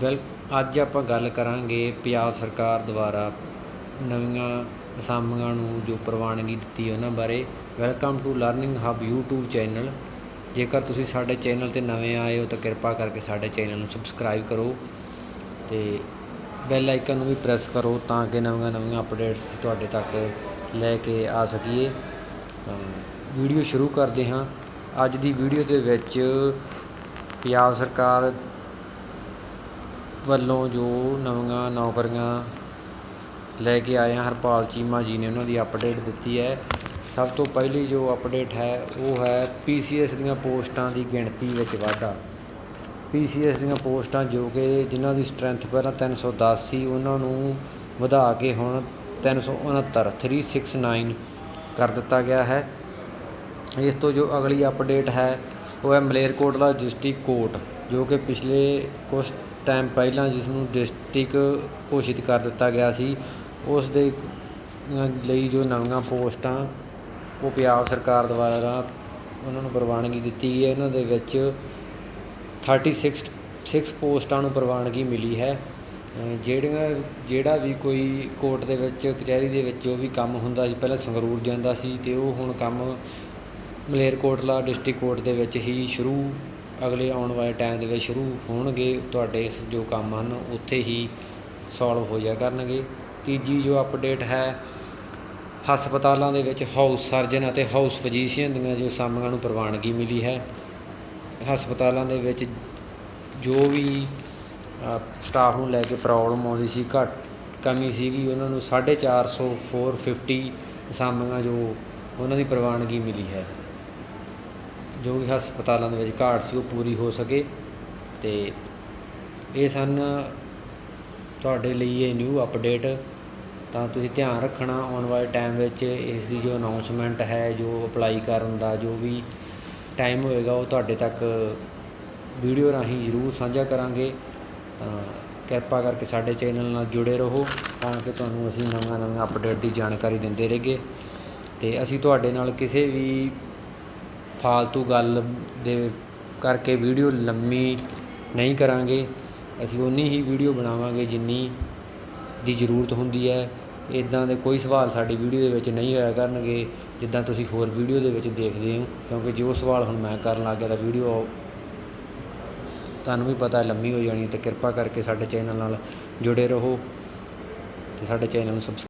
Well ਅੱਜ ਆਪਾਂ ਗੱਲ ਕਰਾਂਗੇ ਪੰਜਾਬ ਸਰਕਾਰ ਦੁਆਰਾ ਨਵੀਆਂ ਅਸਾਮੀਆਂ ਨੂੰ ਜੋ ਪ੍ਰਵਾਨਗੀ ਦਿੱਤੀ ਉਹਨਾਂ ਬਾਰੇ। Welcome to learning hub YouTube channel ਜੇਕਰ ਤੁਸੀਂ ਸਾਡੇ ਚੈਨਲ ਤੇ ਨਵੇਂ ਆਏ ਹੋ ਤਾਂ ਕਿਰਪਾ ਕਰਕੇ ਸਾਡੇ ਚੈਨਲ ਨੂੰ ਸਬਸਕ੍ਰਾਈਬ ਕਰੋ ਤੇ ਬੈਲ ਆਈਕਨ ਨੂੰ ਵੀ ਪ੍ਰੈਸ ਕਰੋ ਤਾਂ ਕਿ ਨਵੀਆਂ ਨਵੀਆਂ ਅਪਡੇਟਸ ਤੁਹਾਡੇ ਤੱਕ ਲੈ ਕੇ ਆ ਸਕੀਏ। ਤਾਂ ਵੀਡੀਓ ਸ਼ੁਰੂ ਕਰਦੇ ਹਾਂ। ਅੱਜ ਦੀ ਵੀਡੀਓ ਦੇ ਵਿੱਚ ਪੰਜਾਬ ਸਰਕਾਰ ਵੱਲੋਂ ਜੋ ਨਵੀਆਂ ਨੌਕਰੀਆਂ ਲੈ ਕੇ ਆਏ ਹਨ ਹਰਪਾਲ ਚੀਮਾ ਜੀ ਨੇ ਉਹਨਾਂ ਦੀ ਅਪਡੇਟ ਦਿੱਤੀ ਹੈ। ਸਭ ਤੋਂ ਪਹਿਲੀ ਜੋ ਅਪਡੇਟ ਹੈ, ਉਹ ਹੈ ਪੀਸੀਐਸ ਦੀਆਂ ਪੋਸਟਾਂ ਦੀ ਗਿਣਤੀ ਵਿੱਚ ਵਾਧਾ। ਪੀਸੀਐਸ ਦੀਆਂ ਪੋਸਟਾਂ ਜੋ ਕਿ ਜਿਨ੍ਹਾਂ ਦੀ ਸਟਰੈਂਥ ਪਹਿਲਾਂ 310 ਸੀ ਉਹਨਾਂ ਨੂੰ ਵਧਾ ਕੇ ਹੁਣ 369 369 ਕਰ ਦਿੱਤਾ ਗਿਆ ਹੈ। ਇਸ ਤੋਂ ਜੋ ਅਗਲੀ ਅਪਡੇਟ ਹੈ, ਉਹ ਹੈ ਮਲੇਰਕੋਟਲਾ ਡਿਸਟ੍ਰਿਕਟ ਕੋਰਟ, ਜੋ ਕਿ ਪਿਛਲੇ ਕੁਝ ਟਾਈਮ ਪਹਿਲਾਂ ਜਿਸ ਨੂੰ ਡਿਸਟ੍ਰਿਕਟ ਘੋਸ਼ਿਤ ਕਰ ਦਿੱਤਾ ਗਿਆ ਸੀ ਉਸ ਦੇ ਲਈ ਜੋ ਨਵੀਆਂ ਪੋਸਟਾਂ ਉਹ ਪੰਜਾਬ ਸਰਕਾਰ ਦੁਆਰਾ ਉਹਨਾਂ ਨੂੰ ਪ੍ਰਵਾਨਗੀ ਦਿੱਤੀ ਗਈ ਹੈ। ਇਹਨਾਂ ਦੇ ਵਿੱਚ 36 6 ਪੋਸਟਾਂ ਨੂੰ ਪ੍ਰਵਾਨਗੀ ਮਿਲੀ ਹੈ। ਜਿਹੜੀਆਂ, ਜਿਹੜਾ ਵੀ ਕੋਈ ਕੋਰਟ ਦੇ ਵਿੱਚ, ਕਚਹਿਰੀ ਦੇ ਵਿੱਚ ਜੋ ਵੀ ਕੰਮ ਹੁੰਦਾ ਸੀ, ਪਹਿਲਾਂ ਸੰਗਰੂਰ ਜਾਂਦਾ ਸੀ ਤੇ ਉਹ ਹੁਣ ਕੰਮ ਮਲੇਰਕੋਟਲਾ ਡਿਸਟ੍ਰਿਕਟ ਕੋਰਟ ਦੇ ਵਿੱਚ ਹੀ ਸ਼ੁਰੂ ਅਗਲੇ ਆਉਣ ਵਾਲੇ ਟਾਈਮ ਦੇ ਵਿੱਚ ਸ਼ੁਰੂ ਹੋਣਗੇ, ਤੁਹਾਡੇ ਜੋ ਕੰਮ ਹਨ, ਉੱਥੇ ਹੀ ਸੋਲਵ ਹੋ ਜਾ ਕਰਨਗੇ। ਤੀਜੀ ਜੋ ਅਪਡੇਟ ਹੈ, ਹਸਪਤਾਲਾਂ ਦੇ ਵਿੱਚ ਹਾਊਸ ਸਰਜਨ ਅਤੇ ਹਾਊਸ ਫਿਜ਼ੀਸ਼ੀਅਨ ਦੀਆਂ ਜੋ ਸਾਮੀਆਂ ਨੂੰ ਪ੍ਰਵਾਨਗੀ ਮਿਲੀ ਹੈ। ਹਸਪਤਾਲਾਂ ਦੇ ਵਿੱਚ ਜੋ ਵੀ ਸਟਾਫ ਨੂੰ ਲੈ ਕੇ ਪ੍ਰੋਬਲਮ ਆਉਂਦੀ ਸੀ, ਘੱਟ ਕਮੀ ਸੀਗੀ, ਉਹਨਾਂ ਨੂੰ 450 450 ਅਸਾਮੀਆਂ ਜੋ ਉਹਨਾਂ ਦੀ ਪ੍ਰਵਾਨਗੀ ਮਿਲੀ ਹੈ। ਜੋ ਵੀ ਹਸਪਤਾਲਾਂ ਦੇ ਵਿੱਚ ਘਾਟ ਸੀ ਉਹ ਪੂਰੀ ਹੋ ਸਕੇ ਤੇ ਇਹ ਸਨ ਤੁਹਾਡੇ ਲਈ ਇਹ ਨਿਊ ਅਪਡੇਟ ਤਾਂ ਤੁਸੀਂ ਧਿਆਨ ਰੱਖਣਾ ਆਉਣ ਵਾਲੇ ਟਾਈਮ ਵਿੱਚ ਇਸ ਦੀ ਜੋ ਅਨਾਉਂਸਮੈਂਟ ਹੈ, ਜੋ ਅਪਲਾਈ ਕਰਨ ਦਾ, ਜੋ ਵੀ ਟਾਈਮ ਹੋਏਗਾ, ਉਹ ਤੁਹਾਡੇ ਤੱਕ ਵੀਡੀਓ ਰਾਹੀਂ ਜ਼ਰੂਰ ਸਾਂਝਾ ਕਰਾਂਗੇ। ਤਾਂ ਕਿਰਪਾ ਕਰਕੇ ਸਾਡੇ ਚੈਨਲ ਨਾਲ ਜੁੜੇ ਰਹੋ ਤਾਂ ਕਿ ਤੁਹਾਨੂੰ ਅਸੀਂ ਨਵੀਆਂ ਨਵੀਆਂ ਅਪਡੇਟ ਦੀ ਜਾਣਕਾਰੀ ਦਿੰਦੇ ਰਹੀਏ। ਤੇ ਅਸੀਂ ਤੁਹਾਡੇ ਨਾਲ ਕਿਸੇ ਵੀ ਫਾਲਤੂ ਗੱਲ ਦੇ ਕਰਕੇ ਵੀਡੀਓ ਲੰਮੀ ਨਹੀਂ ਕਰਾਂਗੇ। ਅਸੀਂ ਉਨੀ ਹੀ ਵੀਡੀਓ ਬਣਾਵਾਂਗੇ ਜਿੰਨੀ ਦੀ ਜ਼ਰੂਰਤ ਹੁੰਦੀ ਹੈ। ਇਦਾਂ ਦੇ ਕੋਈ ਸਵਾਲ ਸਾਡੀ ਵੀਡੀਓ ਦੇ ਵਿੱਚ ਨਹੀਂ ਹੋਇਆ ਕਰਨਗੇ, ਜਿੱਦਾਂ ਤੁਸੀਂ ਹੋਰ ਵੀਡੀਓ ਦੇ ਵਿੱਚ ਦੇਖਦੇ ਹੋ। ਕਿਉਂਕਿ ਜੋ ਸਵਾਲ ਹੁਣ ਮੈਂ ਕਰਨ ਲੱਗ ਗਿਆ ਤਾਂ ਵੀਡੀਓ ਤੁਹਾਨੂੰ ਵੀ ਪਤਾ ਲੰਮੀ ਹੋ ਜਾਣੀ ਤੇ ਕਿਰਪਾ ਕਰਕੇ ਸਾਡੇ ਚੈਨਲ ਨਾਲ ਜੁੜੇ ਰਹੋ ਤੇ ਸਾਡੇ ਚੈਨਲ ਨੂੰ ਸਬਸਕ੍ਰਾਈਬ